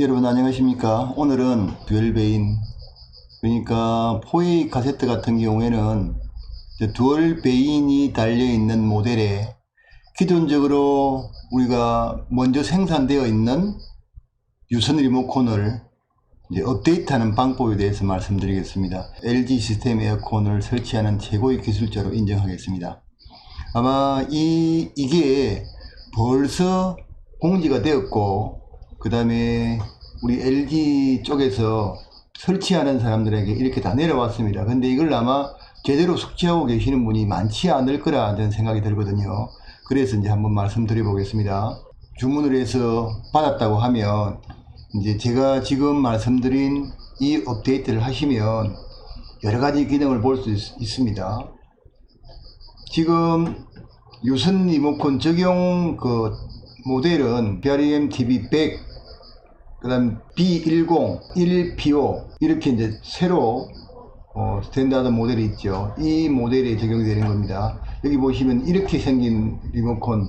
자, 여러분 안녕하십니까? 오늘은 듀얼베인 그러니까 포웨이 카세트 같은 경우에는 듀얼베인이 달려있는 모델에 기존적으로 우리가 먼저 생산되어 있는 유선 리모컨을 업데이트하는 방법에 대해서 말씀드리겠습니다. LG 시스템 에어컨을 설치하는 최고의 기술자로 인정하겠습니다. 아마 이, 이게 벌써 공지가 되었고, 그 다음에 우리 LG 쪽에서 설치하는 사람들에게 이렇게 다 내려왔습니다. 근데 이걸 아마 제대로 숙지하고 계시는 분이 많지 않을 거라는 생각이 들거든요. 그래서 이제 한번 말씀드려 보겠습니다. 주문을 해서 받았다고 하면 이제 제가 지금 말씀드린 이 업데이트를 하시면 여러 가지 기능을 볼 수 있습니다. 지금 유선 리모컨 적용 그 모델은 BRM TV 100, 그 다음 B10, 1PO 이렇게 이제 새로 어, 스탠다드 모델이 있죠. 이 모델에 적용이 되는 겁니다. 여기 보시면 이렇게 생긴 리모컨,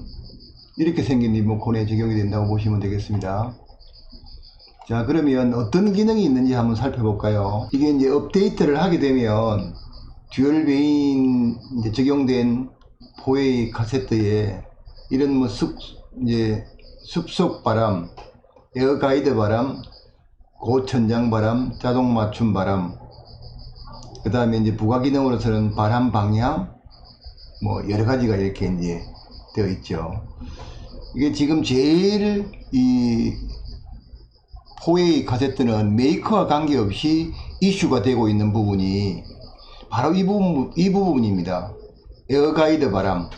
이렇게 생긴 리모컨에 적용이 된다고 보시면 되겠습니다. 자, 그러면 어떤 기능이 있는지 한번 살펴볼까요? 이게 이제 업데이트를 하게 되면 듀얼 베인 이제 적용된 포웨이 카세트에 이런 뭐 습, 이제 습속 바람, 에어 가이드 바람, 고천장 바람, 자동 맞춤 바람, 그 다음에 이제 부가 기능으로서는 바람 방향, 뭐 여러 가지가 이렇게 이제 되어 있죠. 이게 지금 제일 이 포웨이 카세트는 메이커와 관계없이 이슈가 되고 있는 부분이 바로 이 부분, 이 부분입니다. 에어 가이드 바람.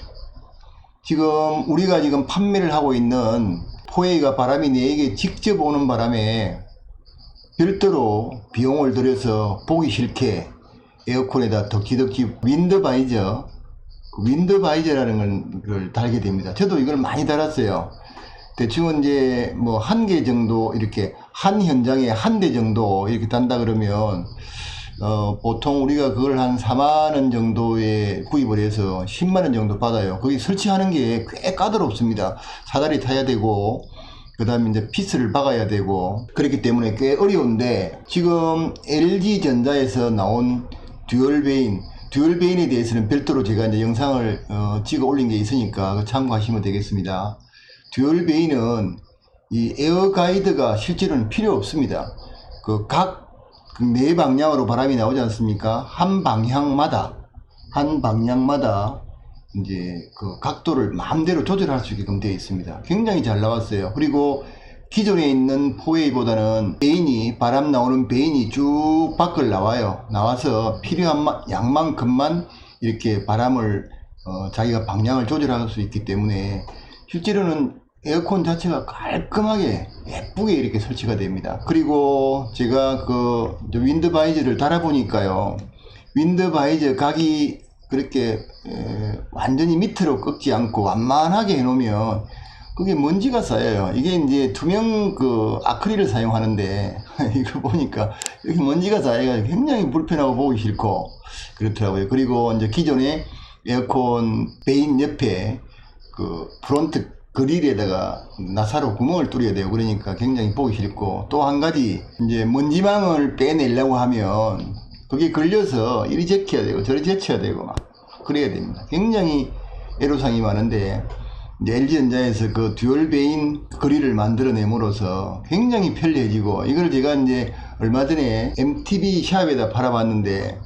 지금 우리가 지금 판매를 하고 있는 포웨이가 바람이 내게 직접 오는 바람에 별도로 비용을 들여서 보기 싫게 에어컨에다 덕지덕지 윈드바이저 그 윈드바이저라는 걸 달게 됩니다. 저도 이걸 많이 달았어요. 대충은 이제 뭐 한 개 정도 이렇게 한 현장에 한 대 정도 이렇게 단다 그러면 어 보통 우리가 그걸 한 4만 원 정도에 구입을 해서 10만 원 정도 받아요. 거기 설치하는 게 꽤 까다롭습니다. 사다리 타야 되고 그 다음에 이제 피스를 박아야 되고 그렇기 때문에 꽤 어려운데 지금 LG전자에서 나온 듀얼베인 듀얼베인에 대해서는 별도로 제가 이제 영상을 어, 찍어 올린 게 있으니까 참고하시면 되겠습니다. 듀얼베인은 이 에어 가이드가 실제로는 필요 없습니다. 그각 네 방향으로 바람이 나오지 않습니까? 한 방향마다 한 방향마다 이제 그 각도를 마음대로 조절할 수 있게끔 되어 있습니다. 굉장히 잘 나왔어요. 그리고 기존에 있는 포웨이보다는 베인이 바람 나오는 베인이 쭉 밖을 나와요. 나와서 필요한 마- 양만큼만 이렇게 바람을 어, 자기가 방향을 조절할 수 있기 때문에 실제로는 에어컨 자체가 깔끔하게 예쁘게 이렇게 설치가 됩니다. 그리고 제가 그 윈드 바이저를 달아보니까요. 윈드 바이저 각이 그렇게 에, 완전히 밑으로 꺾지 않고 완만하게 해놓으면 그게 먼지가 쌓여요. 이게 이제 투명 그 아크릴을 사용하는데 이거 보니까 여기 먼지가 쌓여가지고 굉장히 불편하고 보기 싫고 그렇더라고요. 그리고 이제 기존에 에어컨 베인 옆에 그 프론트 그릴에다가 나사로 구멍을 뚫어야 돼요. 그러니까 굉장히 보기 싫고 또 한 가지 이제 먼지망을 빼내려고 하면 그게 걸려서 이리 제쳐야 되고 저리 제쳐야 되고 막 그래야 됩니다. 굉장히 애로사항이 많은데 LG전자에서 그 듀얼 베인 그릴을 만들어내므로써 굉장히 편리해지고 이걸 제가 이제 얼마 전에 MTV 샵에다 팔아봤는데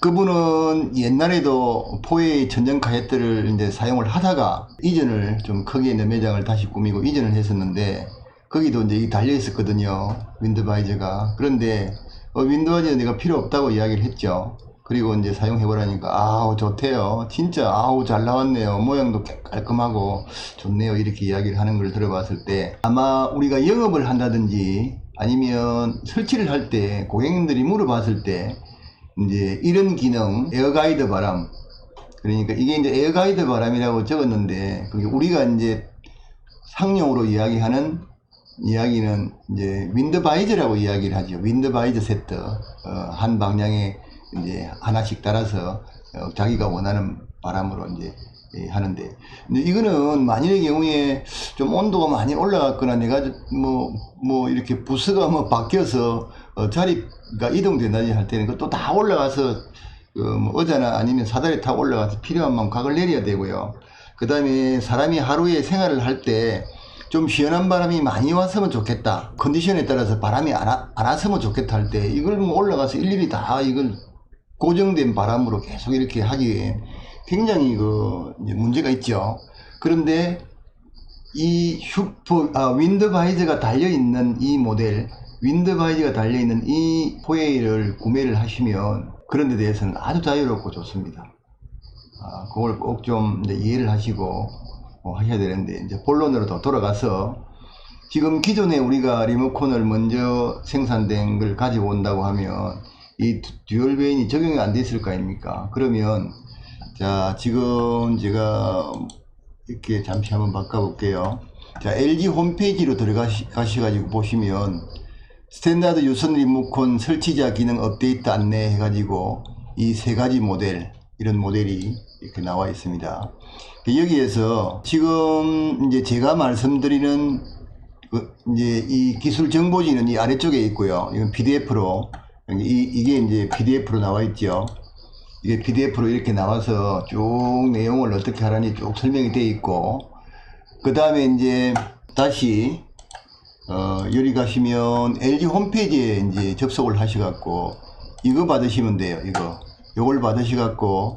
그분은 옛날에도 포웨이 전전 카세트를 이제 사용을 하다가 이전을 좀 크게 있는 매장을 다시 꾸미고 이전을 했었는데 거기도 이제 이 달려 있었거든요 윈드바이저가. 그런데 어, 윈드바이저 내가 필요 없다고 이야기를 했죠. 그리고 이제 사용해 보라니까 아우 좋대요. 진짜 아우 잘 나왔네요. 모양도 깔끔하고 좋네요. 이렇게 이야기를 하는 걸 들어봤을 때 아마 우리가 영업을 한다든지 아니면 설치를 할 때 고객님들이 물어봤을 때 이제 이런 기능 에어가이드 바람 그러니까 이게 이제 에어가이드 바람이라고 적었는데 그게 우리가 이제 상용으로 이야기하는 이야기는 이제 윈드바이저라고 이야기를 하죠. 윈드바이저 세트 어, 한 방향에 이제 하나씩 따라서 어, 자기가 원하는 바람으로 이제 예, 하는데 근데 이거는 만일의 경우에 좀 온도가 많이 올라갔거나 내가 뭐뭐 이렇게 부스가 뭐 바뀌어서 어, 자리가 이동된다든지 할 때는 그것도 다 올라가서 그뭐 의자나 아니면 사다리 타고 올라가서 필요한 만큼 각을 내려야 되고요. 그 다음에 사람이 하루에 생활을 할 때 좀 시원한 바람이 많이 왔으면 좋겠다. 컨디션에 따라서 바람이 안, 와, 안 왔으면 좋겠다 할 때 이걸 뭐 올라가서 일일이 다 이걸 고정된 바람으로 계속 이렇게 하기에 굉장히 그 문제가 있죠. 그런데 이 슈퍼 아, 윈드 바이저가 달려 있는 이 모델 윈드 바이저가 달려 있는 이 호에이를 구매를 하시면 그런 데 대해서는 아주 자유롭고 좋습니다. 아, 그걸 꼭 좀 이해를 하시고 어, 하셔야 되는데 이제 본론으로 더 돌아가서 지금 기존에 우리가 리모컨을 먼저 생산된 걸 가지고 온다고 하면 이 듀- 듀얼 베인이 적용이 안 돼 있을 거 아닙니까? 그러면 자 지금 제가 이렇게 잠시 한번 바꿔볼게요. 자 LG 홈페이지로 들어가셔가지고 보시면 스탠다드 유선 리모컨 설치자 기능 업데이트 안내 해가지고 이 세 가지 모델 이런 모델이 이렇게 나와 있습니다. 여기에서 지금 이제 제가 말씀드리는 그 이제 이 기술 정보지는 이 아래쪽에 있고요. 이건 PDF로 이, 이게 이제 PDF로 나와 있죠. 이게 PDF로 이렇게 나와서 쭉 내용을 어떻게 하라니 쭉 설명이 되어 있고 그 다음에 이제 다시 어, 여기 가시면 LG 홈페이지에 이제 접속을 하셔갖고 이거 받으시면 돼요. 이거 요걸 받으셔갖고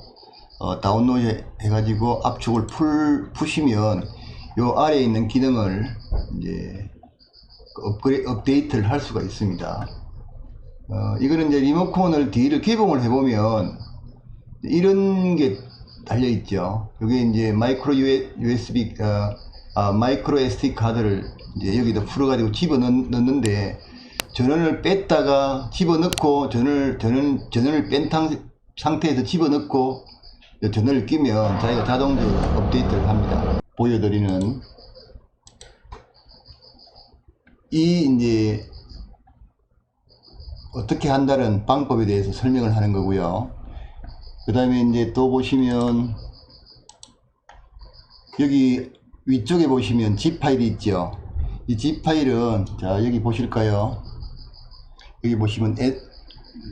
어, 다운로드 해가지고 압축을 풀 푸시면 요 아래에 있는 기능을 이제 업그레 업데이트를 할 수가 있습니다. 어, 이거는 이제 리모컨을 뒤를 개봉을 해보면 이런 게 달려 있죠. 여기 이제 마이크로 USB, 어, 아, 마이크로 SD 카드를 이제 여기다 풀어가지고 집어 넣, 넣는데 전원을 뺐다가 집어 넣고 전원을, 전원, 전원을 뺀 탕- 상태에서 집어 넣고 전원을 끼면 자기가 자동적으로 업데이트를 합니다. 보여드리는 이 이제 어떻게 한다는 방법에 대해서 설명을 하는 거고요. 그 다음에 이제 또 보시면 여기 위쪽에 보시면 zip 파일이 있죠. 이 zip 파일은 자 여기 보실까요? 여기 보시면 에-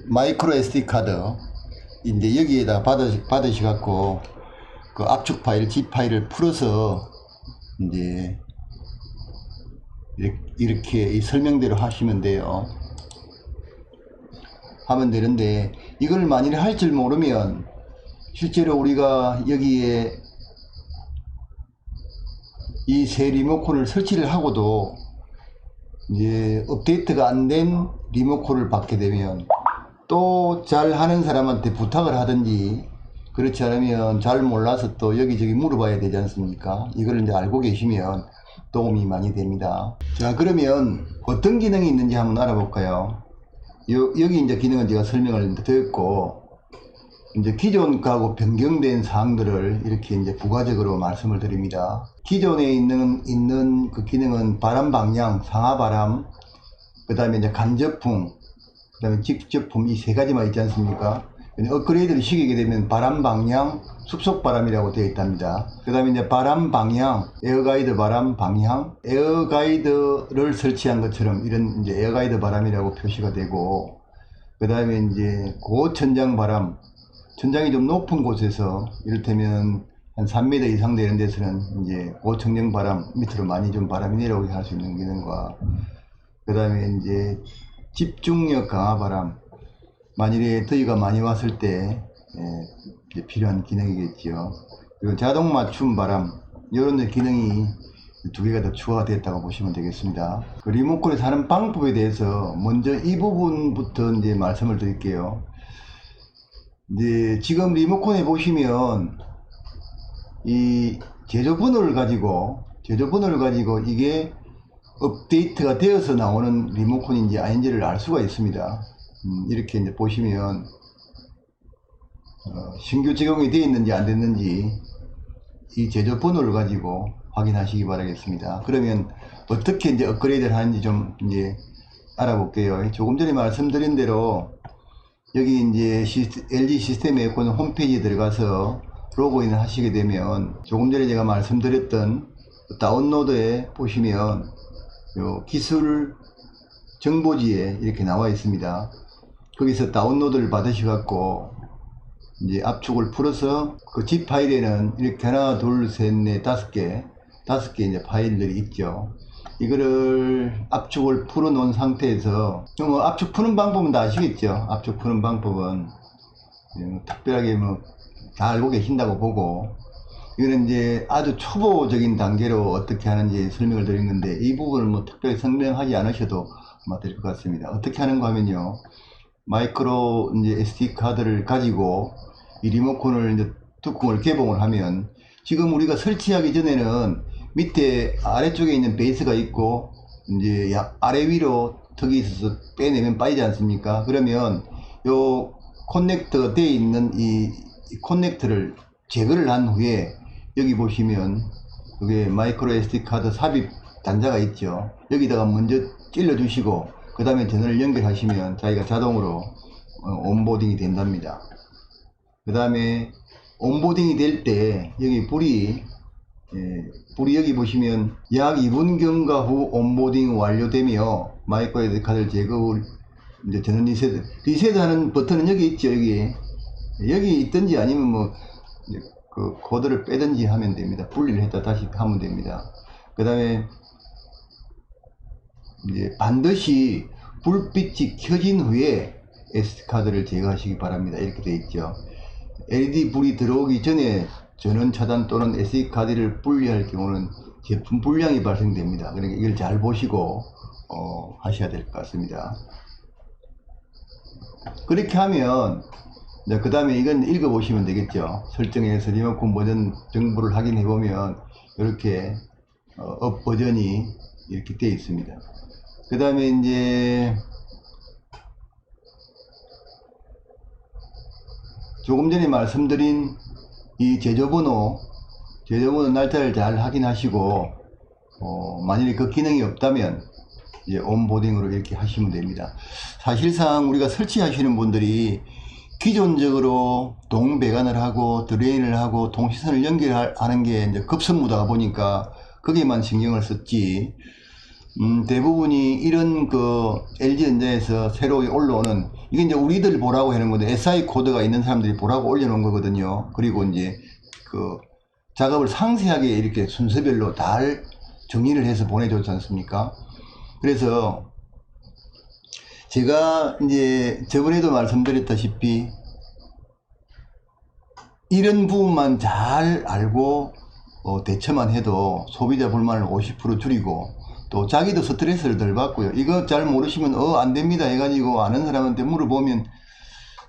마이크로 SD 카드 이제 여기에다 받으 받으시 갖고 그 압축 파일 zip 파일을 풀어서 이제 이렇게, 설명대로 하시면 돼요. 하면 되는데 이걸 만일에 할줄 모르면 실제로 우리가 여기에 이 새 리모컨을 설치를 하고도 이제 업데이트가 안 된 리모컨을 받게 되면 또 잘 하는 사람한테 부탁을 하든지 그렇지 않으면 잘 몰라서 또 여기저기 물어봐야 되지 않습니까? 이걸 이제 알고 계시면 도움이 많이 됩니다. 자, 그러면 어떤 기능이 있는지 한번 알아볼까요? 요, 여기 이제 기능은 제가 설명을 드렸고, 이제 기존 거하고 변경된 사항들을 이렇게 이제 부가적으로 말씀을 드립니다. 기존에 있는, 있는 그 기능은 바람 방향, 상하 바람, 그 다음에 이제 간접풍, 그 다음에 직접풍 이 세 가지만 있지 않습니까? 업그레이드를 시키게 되면 바람 방향, 숲속 바람이라고 되어 있답니다. 그 다음에 이제 바람 방향, 에어가이드 바람 방향, 에어가이드를 설치한 것처럼 이런 이제 에어가이드 바람이라고 표시가 되고, 그 다음에 이제 고천장 바람, 천장이 좀 높은 곳에서 이를테면 한 3m 이상 되는 데서는 이제 고천장 바람 밑으로 많이 좀 바람이 내려오게 할 수 있는 기능과, 그 다음에 이제 집중력 강화 바람, 만일에 더위가 많이 왔을 때 예, 필요한 기능이겠지요. 그리고 자동 맞춤 바람 이런 데 기능이 두 개가 더 추가가 됐다고 보시면 되겠습니다. 그 리모컨에서 하는 방법에 대해서 먼저 이 부분부터 이제 말씀을 드릴게요. 이제 지금 리모컨에 보시면 이 제조 번호를 가지고 제조 번호를 가지고 이게 업데이트가 되어서 나오는 리모컨인지 아닌지를 알 수가 있습니다. 음, 이렇게 이제 보시면 어, 신규 적용이 되어 있는지 안 됐는지 이 제조 번호를 가지고 확인하시기 바라겠습니다. 그러면 어떻게 이제 업그레이드를 하는지 좀 이제 알아볼게요. 조금 전에 말씀드린 대로 여기 이제 시스- LG 시스템 에어컨 홈페이지에 들어가서 로그인을 하시게 되면 조금 전에 제가 말씀드렸던 그 다운로드에 보시면 요 기술 정보지에 이렇게 나와 있습니다. 거기서 다운로드를 받으셔갖고 이제 압축을 풀어서 그 zip 파일에는 이렇게 하나, 둘, 셋, 넷, 다섯 개, 다섯 개 이제 파일들이 있죠. 이거를 압축을 풀어 놓은 상태에서 뭐 압축 푸는 방법은 다 아시겠죠? 압축 푸는 방법은 예, 뭐 특별하게 뭐 다 알고 계신다고 보고 이거는 이제 아주 초보적인 단계로 어떻게 하는지 설명을 드린 건데 이 부분을 뭐 특별히 설명하지 않으셔도 아마 될 것 같습니다. 어떻게 하는가 하면요. 마이크로 이제 SD 카드를 가지고 이 리모컨을 이제 뚜껑을 개봉을 하면 지금 우리가 설치하기 전에는 밑에 아래쪽에 있는 베이스가 있고 이제 야- 아래 위로 턱이 있어서 빼내면 빠지지 않습니까? 그러면 요 커넥터가 되어 있는 이, 이 커넥터를 제거를 한 후에 여기 보시면 여기 마이크로 SD 카드 삽입 단자가 있죠. 여기다가 먼저 찔러 주시고 그 다음에 전원을 연결하시면 자기가 자동으로 어, 온보딩이 된답니다. 그 다음에 온보딩이 될 때 여기 불이 예, 불이 여기 보시면 약 2분 경과 후 온보딩 완료되며 마이크로 SD 카드를 제거 후 이제 전원 리셋 리셋하는 버튼은 여기 있죠 여기. 여기 있든지 아니면 뭐 그 코드를 빼든지 하면 됩니다. 분리를 했다 다시 하면 됩니다. 그 다음에 이제 반드시 불빛이 켜진 후에 SD카드를 제거하시기 바랍니다. 이렇게 되어 있죠. LED 불이 들어오기 전에 전원 차단 또는 SD카드를 분리할 경우는 제품 불량이 발생됩니다. 그러니까 이걸 잘 보시고 어, 하셔야 될 것 같습니다. 그렇게 하면 그 다음에 이건 읽어보시면 되겠죠. 설정에서 리모컨 버전 정보를 확인해 보면 이렇게 어, 업 버전이 이렇게 되어 있습니다. 그 다음에 이제 조금 전에 말씀드린 이 제조번호 제조번호 날짜를 잘 확인하시고 어, 만일에 그 기능이 없다면 이제 온보딩으로 이렇게 하시면 됩니다. 사실상 우리가 설치하시는 분들이 기존적으로 동배관을 하고 드레인을 하고 동시선을 연결하는 게 이제 급선무다 보니까 거기에만 신경을 썼지 음, 대부분이 이런 그 LG전자에서 새로 올라오는 이게 이제 우리들 보라고 하는 건데 SI 코드가 있는 사람들이 보라고 올려놓은 거거든요. 그리고 이제 그 작업을 상세하게 이렇게 순서별로 잘 정리를 해서 보내줬지 않습니까? 그래서 제가 이제 저번에도 말씀드렸다시피 이런 부분만 잘 알고 어, 대처만 해도 소비자 불만을 50% 줄이고 또 자기도 스트레스를 덜 받고요. 이거 잘 모르시면 어 안 됩니다 해가지고 아는 사람한테 물어보면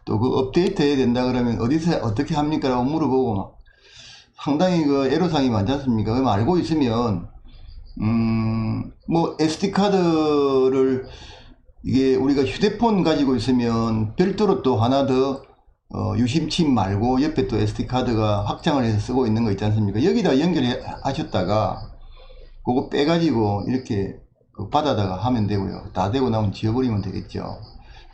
또 그 업데이트 해야 된다 그러면 어디서 어떻게 합니까? 라고 물어보고 막 상당히 그 애로사항이 많지 않습니까? 그럼 알고 있으면 음뭐 SD 카드를 이게 우리가 휴대폰 가지고 있으면 별도로 또 하나 더 어, 유심칩 말고 옆에 또 SD 카드가 확장을 해서 쓰고 있는 거 있지 않습니까? 여기다 연결해 하셨다가 그거 빼가지고 이렇게 그 받아다가 하면 되고요. 다 되고 나면 지워버리면 되겠죠.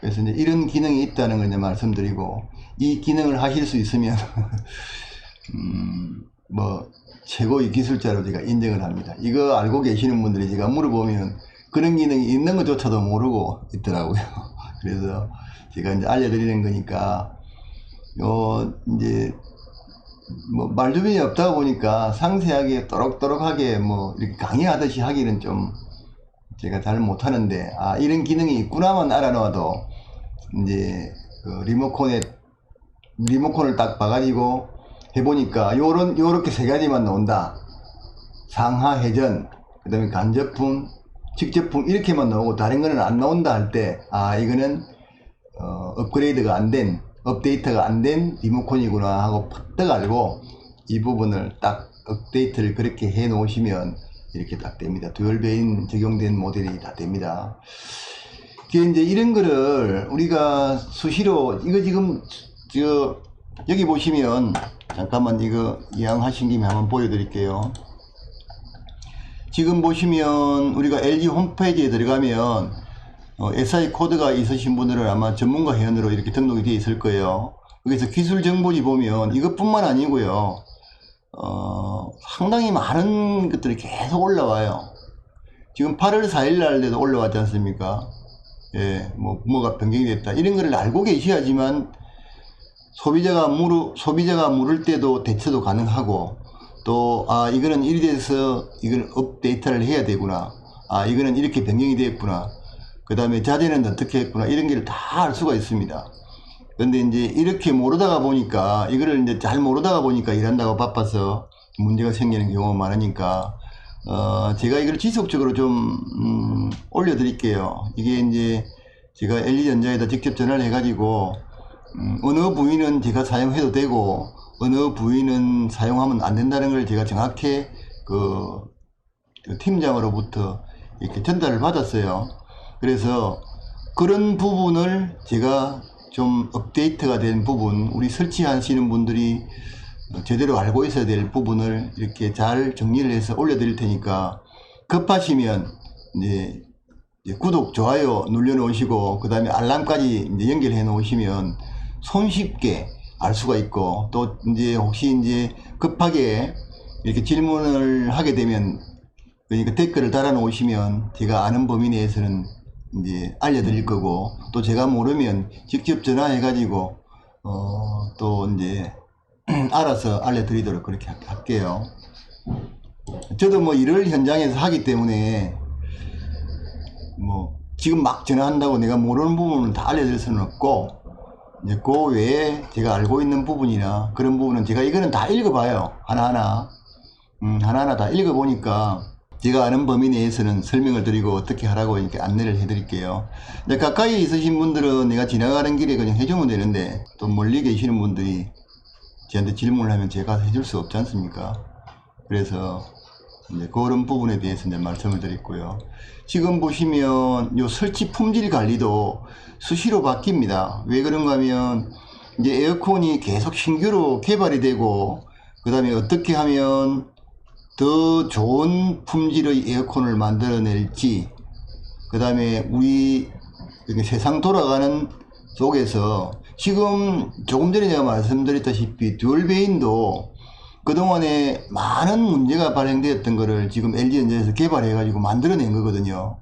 그래서 이제 이런 기능이 있다는 걸 이제 말씀드리고 이 기능을 하실 수 있으면 음, 뭐 최고의 기술자로 제가 인정을 합니다. 이거 알고 계시는 분들이 제가 물어보면 그런 기능이 있는 것조차도 모르고 있더라고요. 그래서 제가 이제 알려드리는 거니까 요 이제 뭐 말주변이 없다 보니까 상세하게 또록또록하게 뭐 이렇게 강의하듯이 하기는 좀 제가 잘 못하는데 아 이런 기능이 있구나만 알아놓아도 이제 그 리모컨에 리모컨을 딱 봐가지고 해보니까 요런 요렇게 세 가지만 나온다. 상하 회전 그 다음에 간접품 직접품 이렇게만 나오고 다른 거는 안 나온다 할 때 아 이거는 어, 업그레이드가 안된 업데이트가 안 된 리모컨이구나 하고 팍 알고 이 부분을 딱 업데이트를 그렇게 해 놓으시면 이렇게 딱 됩니다. 듀얼 베인 적용된 모델이 다 됩니다. 이제 이런 거를 우리가 수시로 이거 지금 저 여기 보시면 잠깐만 이거 이양하신 김에 한번 보여드릴게요. 지금 보시면 우리가 LG 홈페이지에 들어가면 어, SI 코드가 있으신 분들은 아마 전문가 회원으로 이렇게 등록이 되어 있을 거예요. 그래서 기술 정보지 보면 이것뿐만 아니고요. 어, 상당히 많은 것들이 계속 올라와요. 지금 8월 4일 날에도 올라왔지 않습니까? 예, 뭐, 뭐가 변경이 됐다. 이런 거를 알고 계셔야지만 소비자가 물을, 소비자가 물을 때도 대처도 가능하고 또, 아, 이거는 이리 돼서 이걸 업데이트를 해야 되구나. 아, 이거는 이렇게 변경이 됐구나. 그 다음에 자재는 어떻게 했구나. 이런 걸 다 알 수가 있습니다. 근데 이제 이렇게 모르다가 보니까 이거를 이제 잘 모르다가 보니까 일한다고 바빠서 문제가 생기는 경우가 많으니까 어 제가 이걸 지속적으로 좀 음, 올려 드릴게요. 이게 이제 제가 LG전자에다 직접 전화를 해 가지고 음, 어느 부위는 제가 사용해도 되고 어느 부위는 사용하면 안 된다는 걸 제가 정확히 그, 그 팀장으로부터 이렇게 전달을 받았어요. 그래서 그런 부분을 제가 좀 업데이트가 된 부분, 우리 설치하시는 분들이 제대로 알고 있어야 될 부분을 이렇게 잘 정리를 해서 올려드릴 테니까 급하시면 이제 구독, 좋아요 눌러 놓으시고 그 다음에 알람까지 이제 연결해 놓으시면 손쉽게 알 수가 있고 또 이제 혹시 이제 급하게 이렇게 질문을 하게 되면 그러니까 댓글을 달아 놓으시면 제가 아는 범위 내에서는 이제 알려드릴 거고 또 제가 모르면 직접 전화해 가지고 어 또 이제 알아서 알려드리도록 그렇게 할- 할게요. 저도 뭐 일을 현장에서 하기 때문에 뭐 지금 막 전화한다고 내가 모르는 부분은 다 알려드릴 수는 없고 이제 그 외에 제가 알고 있는 부분이나 그런 부분은 제가 이거는 다 읽어봐요 하나하나 음, 하나하나 다 읽어보니까 제가 아는 범위 내에서는 설명을 드리고 어떻게 하라고 이렇게 안내를 해드릴게요. 가까이 있으신 분들은 내가 지나가는 길에 그냥 해주면 되는데 또 멀리 계시는 분들이 저한테 질문을 하면 제가 해줄 수 없지 않습니까? 그래서 이제 그런 부분에 대해서 이제 말씀을 드렸고요. 지금 보시면 요 설치 품질 관리도 수시로 바뀝니다. 왜 그런가 하면 이제 에어컨이 계속 신규로 개발이 되고 그 다음에 어떻게 하면 더 좋은 품질의 에어컨을 만들어낼지 그 다음에 우리 세상 돌아가는 속에서 지금 조금 전에 제가 말씀드렸다시피 듀얼베인도 그동안에 많은 문제가 발생되었던 거를 지금 LG전자에서 개발해 가지고 만들어낸 거거든요.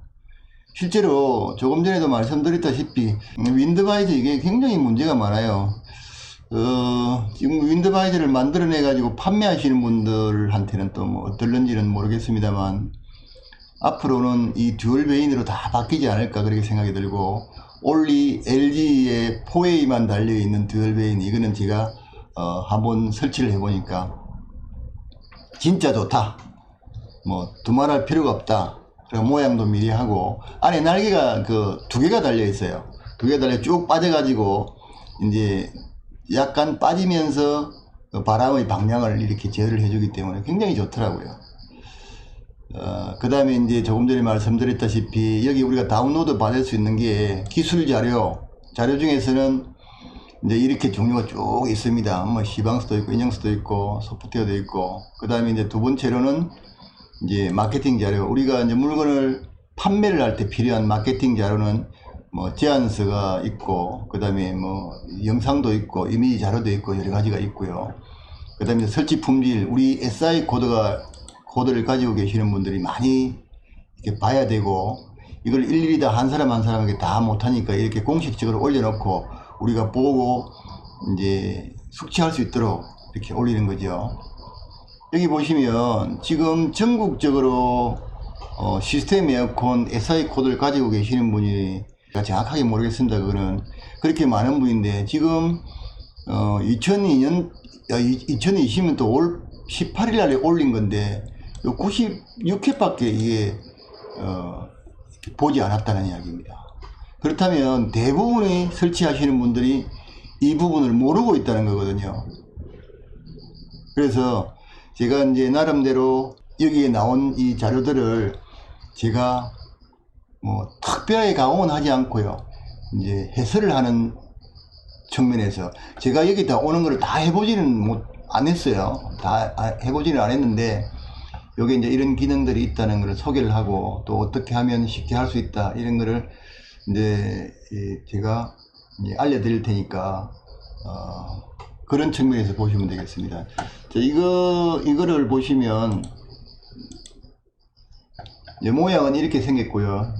실제로 조금 전에도 말씀드렸다시피 윈드바이저 이게 굉장히 문제가 많아요 어, 지금 윈드바이저를 만들어내 가지고 판매하시는 분들한테는 또 뭐 어떨런지는 모르겠습니다만 앞으로는 이 듀얼 베인으로 다 바뀌지 않을까 그렇게 생각이 들고 올리 LG의 4A만 달려있는 듀얼 베인 이거는 제가 어, 한번 설치를 해보니까 진짜 좋다. 뭐 두말할 필요가 없다. 모양도 미리 하고 안에 날개가 그 두 개가 달려 있어요. 두 개 달려 쭉 빠져 가지고 이제 약간 빠지면서 그 바람의 방향을 이렇게 제어를 해주기 때문에 굉장히 좋더라고요. 어, 그 다음에 이제 조금 전에 말씀드렸다시피 여기 우리가 다운로드 받을 수 있는 게 기술 자료, 자료 중에서는 이제 이렇게 종류가 쭉 있습니다. 뭐 시방수도 있고 인형수도 있고 소프트웨어도 있고 그 다음에 이제 두 번째로는 이제 마케팅 자료 우리가 이제 물건을 판매를 할 때 필요한 마케팅 자료는 뭐 제안서가 있고 그 다음에 뭐 영상도 있고 이미지 자료도 있고 여러 가지가 있고요. 그 다음에 설치 품질 우리 SI 코드가 코드를 가지고 계시는 분들이 많이 이렇게 봐야 되고 이걸 일일이 다 한 사람 한 사람에게 다 못하니까 이렇게 공식적으로 올려놓고 우리가 보고 이제 숙지할 수 있도록 이렇게 올리는 거죠. 여기 보시면 지금 전국적으로 어, 시스템 에어컨 SI 코드를 가지고 계시는 분이 제가 정확하게 모르겠습니다. 그거는 그렇게 많은 분인데 지금 어, 2002년 2020년 또 올 18일 날에 올린 건데 96회밖에 이게 어, 보지 않았다는 이야기입니다. 그렇다면 대부분의 설치하시는 분들이 이 부분을 모르고 있다는 거거든요. 그래서 제가 이제 나름대로 여기에 나온 이 자료들을 제가 뭐 특별하게 강화는 하지 않고요. 이제 해설을 하는 측면에서 제가 여기다 오는 걸 다 해보지는 못, 안 했어요. 다 아, 해보지는 안 했는데 여기 이제 이런 기능들이 있다는 걸 소개를 하고 또 어떻게 하면 쉽게 할 수 있다 이런 거를 이제 이 제가 이제 알려드릴 테니까 어, 그런 측면에서 보시면 되겠습니다. 자, 이거 이거를 보시면 이 모양은 이렇게 생겼고요.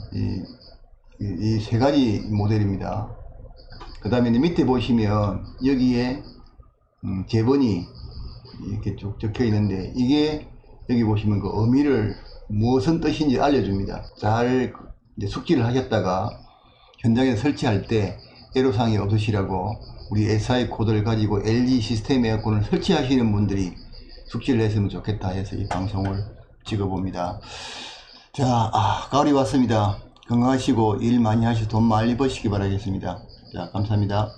이세 가지 모델입니다. 그 다음에 밑에 보시면 여기에 음, 제본이 이렇게 쭉 적혀 있는데 이게 여기 보시면 그 의미를 무엇은 뜻인지 알려줍니다. 잘 숙지를 하셨다가 현장에 설치할 때 애로사항이 없으시라고 우리 SI 코드를 가지고 LG 시스템 에어컨을 설치하시는 분들이 숙지를 했으면 좋겠다 해서 이 방송을 찍어봅니다. 자, 아, 가을이 왔습니다. 건강하시고 일 많이 하시고 돈 많이 버시기 바라겠습니다. 자, 감사합니다.